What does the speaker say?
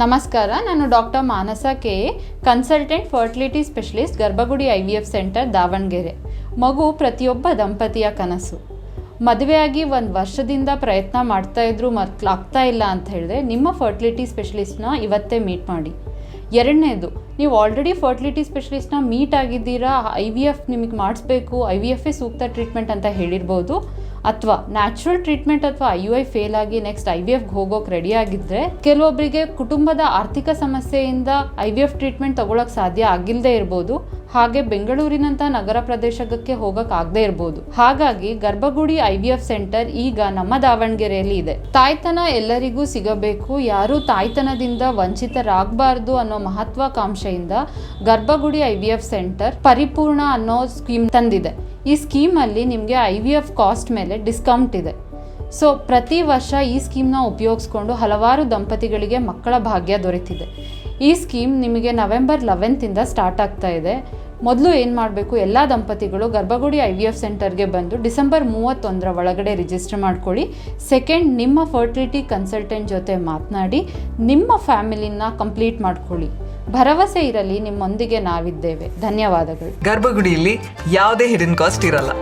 ನಮಸ್ಕಾರ, ನಾನು doctor Manasa K. Consultant fertility specialist Garbhagudi I V F centre Davangere. ಮಗು ಪ್ರತಿಯೊಬ್ಬ ದಂಪತಿಯ ಕನಸು. ಮದುವೆಯಾಗಿ ಒಂದು ವರ್ಷದಿಂದ ಪ್ರಯತ್ನ ಮಾಡ್ತಾ ಇದ್ರು ಆಗ್ತಾ ಇಲ್ಲ ಅಂತ ಹೇಳಿದ್ರೆ ನಿಮ್ಮ ಫರ್ಟಿಲಿಟಿ ಸ್ಪೆಷಲಿಸ್ಟ್ನ ಇವತ್ತೇ ಮೀಟ್ ಮಾಡಿ. ಎರಡನೇದು, ನೀವು ಆಲ್ರೆಡಿ ಫರ್ಟಿಲಿಟಿ ಸ್ಪೆಷಲಿಸ್ಟ್ನ ಮೀಟ್ ಆಗಿದ್ದೀರಾ ಐ ವಿ ಎಫ್ ನಿಮಗೆ ಮಾಡಿಸ್ಬೇಕು ಐ ವಿ ಎಫ್ ಸೂಕ್ತ ಟ್ರೀಟ್ಮೆಂಟ್ ಅಂತ ಹೇಳಿರ್ಬೋದು. ಅಥವಾ ನ್ಯಾಚುರಲ್ ಟ್ರೀಟ್ಮೆಂಟ್ ಅಥವಾ ಐ ಯು ಐ ಫೇಲ್ ಆಗಿ ನೆಕ್ಸ್ಟ್ ಐ ವಿ ಎಫ್ಗೆ ಹೋಗೋಕೆ ರೆಡಿ ಆಗಿದ್ರೆ ಕೆಲವೊಬ್ಬರಿಗೆ ಕುಟುಂಬದ ಆರ್ಥಿಕ ಸಮಸ್ಯೆಯಿಂದ ಐ ವಿ ಎಫ್ ಟ್ರೀಟ್ಮೆಂಟ್ ತಗೊಳಕ್ ಸಾಧ್ಯ ಆಗಿಲ್ಲದೆ ಇರ್ಬೋದು. ಹಾಗೆ ಬೆಂಗಳೂರಿನಂಥ ನಗರ ಪ್ರದೇಶಕ್ಕೆ ಹೋಗಕ್ ಆಗದೆ ಇರ್ಬೋದು. ಹಾಗಾಗಿ ಗರ್ಭಗುಡಿ ಐ ವಿ ಎಫ್ ಸೆಂಟರ್ ಈಗ ನಮ್ಮ ದಾವಣಗೆರೆಯಲ್ಲಿ ಇದೆ. ತಾಯ್ತನ ಎಲ್ಲರಿಗೂ ಸಿಗಬೇಕು, ಯಾರು ತಾಯ್ತನದಿಂದ ವಂಚಿತರಾಗಬಾರ್ದು ಅನ್ನೋ ಮಹತ್ವಾಕಾಂಕ್ಷೆಯಿಂದ ಗರ್ಭಗುಡಿ ಐ ವಿ ಎಫ್ ಸೆಂಟರ್ ಪರಿಪೂರ್ಣ ಅನ್ನೋ ಸ್ಕೀಮ್ ತಂದಿದೆ. ಈ ಸ್ಕೀಮಲ್ಲಿ ನಿಮಗೆ ಐ ವಿ ಎಫ್ ಕಾಸ್ಟ್ ಮೇಲೆ ಡಿಸ್ಕೌಂಟ್ ಇದೆ. ಸೊ, ಪ್ರತಿ ವರ್ಷ ಈ ಸ್ಕೀಮ್ನ ಉಪಯೋಗಿಸ್ಕೊಂಡು ಹಲವಾರು ದಂಪತಿಗಳಿಗೆ ಮಕ್ಕಳ ಭಾಗ್ಯ ದೊರೆತಿದೆ. ಈ ಸ್ಕೀಮ್ ನಿಮಗೆ ನವೆಂಬರ್ ಲೆವೆಂತಿಂದ ಸ್ಟಾರ್ಟ್ ಆಗ್ತಾ ಇದೆ. ಮೊದಲು ಏನು ಮಾಡಬೇಕು? ಎಲ್ಲ ದಂಪತಿಗಳು ಗರ್ಭಗುಡಿ ಐ ವಿ ಎಫ್ ಸೆಂಟರ್ಗೆ ಬಂದು ಡಿಸೆಂಬರ್ ಮೂವತ್ತೊಂದರ ಒಳಗಡೆ ರಿಜಿಸ್ಟರ್ ಮಾಡ್ಕೊಳ್ಳಿ. ಸೆಕೆಂಡ್ ನಿಮ್ಮ ಫರ್ಟಿಲಿಟಿ ಕನ್ಸಲ್ಟೆಂಟ್ ಜೊತೆ ಮಾತನಾಡಿ, ನಿಮ್ಮ ಫ್ಯಾಮಿಲಿನ ಕಂಪ್ಲೀಟ್ ಮಾಡ್ಕೊಳ್ಳಿ. ಭರವಸೆ ಇರಲಿ, ನಿಮ್ಮೊಂದಿಗೆ ನಾವಿದ್ದೇವೆ. ಧನ್ಯವಾದಗಳು. ಗರ್ಭಗುಡಿಯಲ್ಲಿ ಯಾವುದೇ ಹಿಡನ್ ಕಾಸ್ಟ್ ಇರಲ್ಲ.